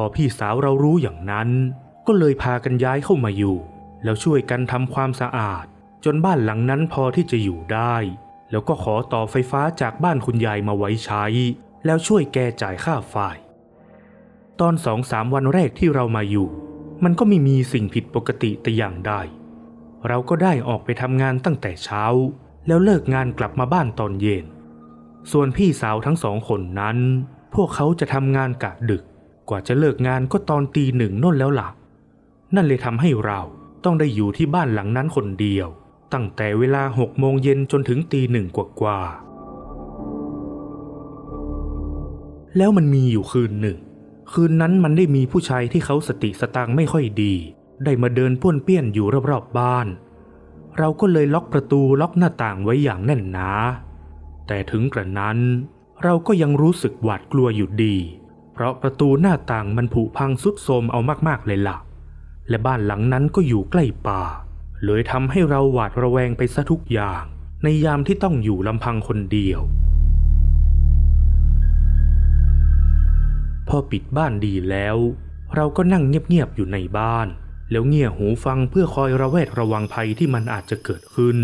พอพี่สาวเรารู้อย่างนั้น ก็เลยพากันย้ายเข้ามาอยู่ แล้วช่วยกันทำความสะอาด จนบ้านหลังนั้นพอที่จะอยู่ได้ แล้วก็ขอต่อไฟฟ้าจากบ้านคุณยายมาไว้ใช้ แล้วช่วยแกจ่ายค่าไฟตอนสองสามวันแรกที่เรามาอยู่ มันก็ไม่มีสิ่งผิดปกติแต่อย่างใดเราก็ได้ออกไปทำงานตั้งแต่เช้า แล้วเลิกงานกลับมาบ้านตอนเย็น ส่วนพี่สาวทั้งสองคนนั้น พวกเขาจะทำงานกะดึก กว่าจะเลิกงานก็ตอนตีหนึ่งน่นแล้วล่ะ นั่นเลยทำให้เราต้องได้อยู่ที่บ้านหลังนั้นคนเดียว ตั้งแต่เวลาหกโมงเย็นจนถึงตีหนึ่งกว่าๆแล้วมันมีอยู่คืนหนึ่ง คืนนั้นมันได้มีผู้ชายที่เขาสติสตางไม่ค่อยดี ได้มาเดินป้วนเปี้ยนอยู่รอบๆบ้าน เราก็เลยล็อกประตูล็อกหน้าต่างไว้อย่างแน่นหนา แต่ถึงกระนั้นเราก็ยังรู้สึกหวาดกลัวอยู่ดี เพราะประตูหน้าต่างมันผุพังสุดโทรมเอามากๆเลยล่ะ และบ้านหลังนั้นก็อยู่ใกล้ป่า เลยทำให้เราหวาดระแวงไปซะทุกอย่าง ในยามที่ต้องอยู่ลำพังคนเดียว พอปิดบ้านดีแล้ว เราก็นั่งเงียบๆอยู่ในบ้าน แล้วเงี่ยหูฟังเพื่อคอยระแวดระวังภัยที่มันอาจจะเกิดขึ้น